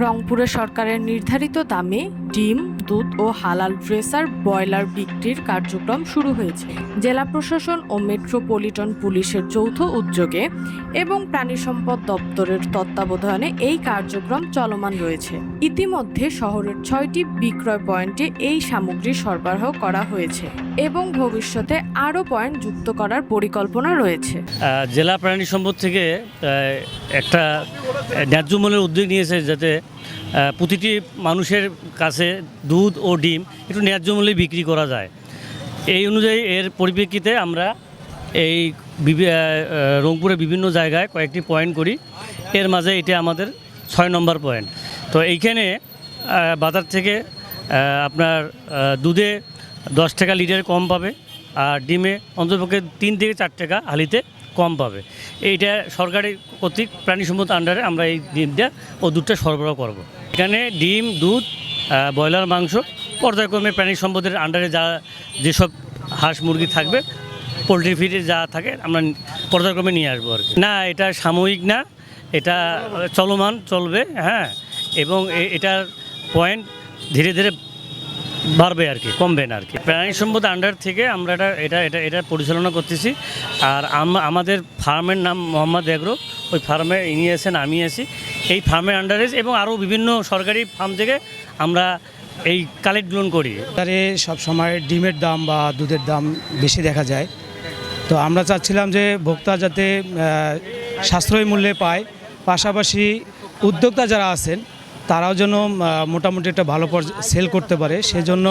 রংপুরে সরকারের নির্ধারিত দামে ডিম, দুধ ও হালাল ড্রেসার ব্রয়লার বিক্রির কার্যক্রম শুরু হয়েছে। জেলা প্রশাসন ও মেট্রোপলিটন পুলিশের যৌথ উদ্যোগে এবং প্রাণী সম্পদ দপ্তরের তত্ত্বাবধানে এই কার্যক্রম চলমান রয়েছে। ইতিমধ্যে শহরের ছয়টি বিক্রয় পয়েন্টে এই সামগ্রী সরবরাহ করা হয়েছে এবং ভবিষ্যতে আরও পয়েন্ট যুক্ত করার পরিকল্পনা রয়েছে। জেলা প্রাণী সম্পদ থেকে একটা ন্যায্য মূল্যের উদ্যোগ নিয়েছে যাতে প্রতিটি মানুষের কাছে দুধ ও ডিম একটু ন্যায্য মূল্যে বিক্রি করা যায়। এই অনুযায়ী এর পরিপ্রেক্ষিতে আমরা এই রংপুরে বিভিন্ন জায়গায় কয়েকটি পয়েন্ট করি। এর মাঝে এটা আমাদের ছয় নম্বর পয়েন্ট। তো এইখানে বাজার থেকে আপনার দুধে দশ টাকা লিটার কম পাবে আর ডিমে অন্ততপক্ষে তিন থেকে চার টাকা হালিতে কম পাবে এইটা সরকারি কর্তৃক প্রাণী সম্পদ আন্ডারে আমরা এই ডিমটা ও দুধটা সরবরাহ করব। এখানে ডিম, দুধ ব্রয়লার, মাংস, পর্যায়ক্রমে প্রাণী সম্পদের আন্ডারে যা যেসব হাঁস মুরগি থাকবে, পোলট্রি ফিডে যা থাকে আমরা পর্যায়ক্রমে নিয়ে আসব আর কি না, এটা সাময়িক না, এটা চলমান, চলবে হ্যাঁ এবং এটার পয়েন্ট ধীরে ধীরে বাড়বে আর কি, কমবে না আর কি। প্রাণী সম্পদ আন্ডার থেকে আমরা এটা এটা এটা এটা পরিচালনা করতেছি। আর আম- আমাদের ফার্মের নাম মোহাম্মদ এগ্রো, ওই ফার্মে ইনি আছেন, আমি আছি। এই ফার্মের আন্ডারে এবং আরও বিভিন্ন সরকারি ফার্ম থেকে আমরা এই কালেক্টগুলো করি। বাজারে সব সময় ডিমের দাম বা দুধের দাম বেশি দেখা যায়। তো আমরা চাচ্ছিলাম যে ভোক্তা যাতে সাশ্রয়ী মূল্যে পায়। পাশাপাশি উদ্যোক্তা যারা আছেন তারাও যেন মোটামুটি একটা ভালো সেল করতে পারে। সেজন্য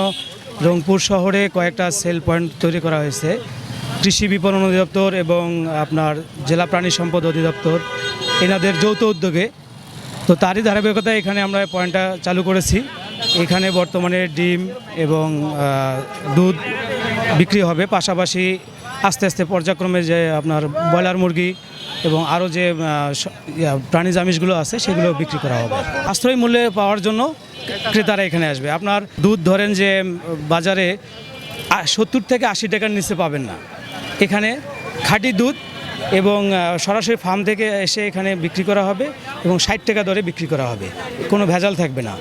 রংপুর শহরে কয়েকটা সেল পয়েন্ট তৈরি করা হয়েছে। কৃষি বিপণন অধিদপ্তর এবং আপনার জেলা প্রাণী সম্পদ অধিদপ্তর, এনাদের যৌথ উদ্যোগে। তো তারই ধারাবাহিকতায় এখানে আমরা পয়েন্টটা চালু করেছি। এখানে বর্তমানে ডিম এবং দুধ বিক্রি হবে। পাশাপাশি আস্তে আস্তে পর্যায়ক্রমে যে আপনার ব্রয়লার মুরগি এবং আরও যে প্রাণী জামিসগুলো আছে, সেগুলো বিক্রি করা হবে। আশ্রয় মূল্যে পাওয়ার জন্য ক্রেতারা এখানে আসবে। আপনার দুধ ধরেন যে বাজারে সত্তর থেকে আশি টাকার নিচে পাবেন না। এখানে খাঁটি দুধ এবং সরাসরি ফার্ম থেকে এসে এখানে বিক্রি করা হবে এবং ষাট টাকা দরে বিক্রি করা হবে। কোনো ভেজাল থাকবে না।